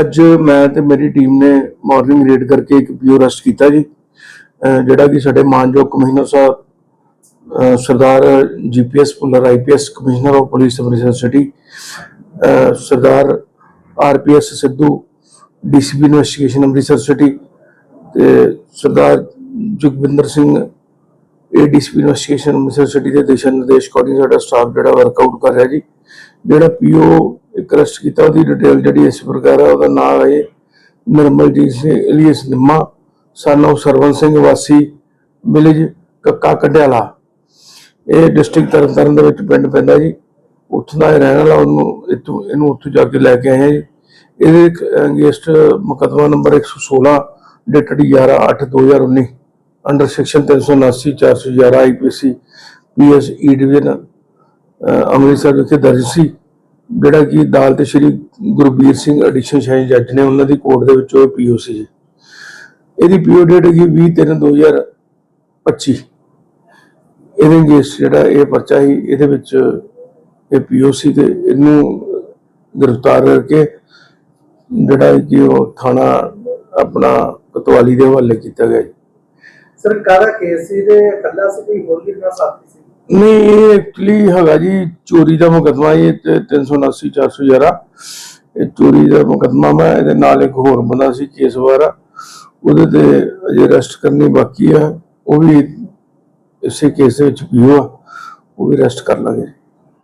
ਅੱਜ ਮੈਂ ਤੇ ਮੇਰੀ ਟੀਮ ਨੇ ਮਾਰਨਿੰਗ ਰੇਡ ਕਰਕੇ ਇੱਕ ਪੀਓ ਅਰੈਸਟ ਕੀਤਾ ਜੀ। ਜਿਹੜਾ ਕਿ ਸਾਡੇ ਮਾਨਯੋਗ ਕਮਿਸ਼ਨਰ ਸਾਹਿਬ, ਅਹ Sardar GPS Bhullar IPS commissioner of police Amritsar city uh Sardar RPS Sidhu DCP investigation Amritsar city ਤੇ Sardar Jugwinder Singh ADCP investigation Amritsar city ਦੇ ਦਿਸ਼ਾ ਨਿਰਦੇਸ਼ ਅਕੋਰਡਿੰਗ ਸਾਡਾ ਸਟਾਫ ਜਿਹੜਾ ਵਰਕਆਊਟ ਕਰ ਰਿਹਾ ਜੀ। ਜਿਹੜਾ ਪੀਓ ਇੱਕ ਅਰੈਸਟ ਕੀਤਾ ਉਹਦੀ ਡਿਟੇਲ ਜਿਹੜੀ ਇਸ ਪ੍ਰਕਾਰ ਹੈ, ਉਹਦਾ ਨਾਮ ਹੈ ਨਿਰਮਲਜੀਤ ਸਿੰਘ ਇਲੀਅਸ ਨਿੰਮਾ ਸਾਨੂੰ of ਸਰਵਨ ਸਿੰਘ ਵਾਸੀ ਵਿਲੇਜ ਕੱਕਾ ਕੰਡਿਆਲਾ ਇਹ ਡਿਸਟ੍ਰਿਕਟ ਤਰਨਤਾਰਨ ਦੇ ਵਿੱਚ ਪਿੰਡ ਪੈਂਦਾ ਜੀ। ਉੱਥੋਂ ਦਾ ਇਹ ਰਹਿਣ ਵਾਲਾ, ਉਹਨੂੰ ਇੱਥੋਂ, ਇਹਨੂੰ ਉੱਥੋਂ ਜਾ ਕੇ ਲੈ ਕੇ ਆਏ ਆ ਜੀ। ਇਹਦੇ ਅਗੇਂਸਟ ਮੁਕੱਦਮਾ number 116 dated 11/8/2019 under section 379 411 IPC PS E division Amritsar ਵਿਖੇ ਦਰਜ ਸੀ। ਜਿਹੜਾ ਕਿ ਅਦਾਲਤ ਸ਼੍ਰੀ ਗੁਰਬੀਰ ਸਿੰਘ ਐਡੀਸ਼ਨ ਸ਼ਾਹੀ ਜੱਜ ਨੇ ਉਹਨਾਂ ਦੀ ਕੋਰਟ ਦੇ ਵਿੱਚੋਂ ਪੀਓ ਸੀ ਇਹਦੀ ਪੀਓ ਡੇਟ ਹੈਗੀ 20/3/2025 ਇਹਦੇ ਅਗੇਂਸਟ ਜਿਹੜਾ ਇਹ ਪਰਚਾ ਸੀ, ਇਹਦੇ ਵਿੱਚ ਇਹ ਪੀਓ ਸੀ ਤੇ ਇਹਨੂੰ ਗ੍ਰਿਫਤਾਰ ਕਰਕੇ ਜਿਹੜਾ ਕਿ ਉਹ ਥਾਣਾ ਆਪਣਾ ਕਤਵਾਲੀ ਦੇ ਹਵਾਲੇ ਕੀਤਾ ਗਿਆ ਸਰ, ਕਾਹਦਾ ਕੇਸ ਸੀ? ਤੇ ਇਕੱਲਾ ਸੀ ਕੋਈ ਹੋਰ ਵੀ ਨਾਲ ਸਾਥੀ ਸੀ? ਨਹੀਂ, ਇਹ ਐਕਚੁਅਲੀ ਹੈਗਾ ਜੀ, ਚੋਰੀ ਦਾ ਮੁਕਦਮਾ ਇਹ ਤੇ 379 411 ਇਹ ਚੋਰੀ ਦਾ ਮੁਕਦਮਾ ਮੈਂ ਇਹਦੇ ਨਾਲ ਇੱਕ ਹੋਰ ਬੰਦਾ ਸੀ, ਕੇਸ ਵਾਰਾ ਉਹਦੇ ਤੇ ਅਜੇ ਅਰੈਸਟ ਕਰਨੀ ਬਾਕੀ ਆ। ਉਹ ਵੀ ਇਸੇ ਕੇਸ ਵਿੱਚ ਪੀਓ ਆ। ਉਹ ਵੀ ਅਰੈਸਟ ਕਰ ਲਾਂਗੇ।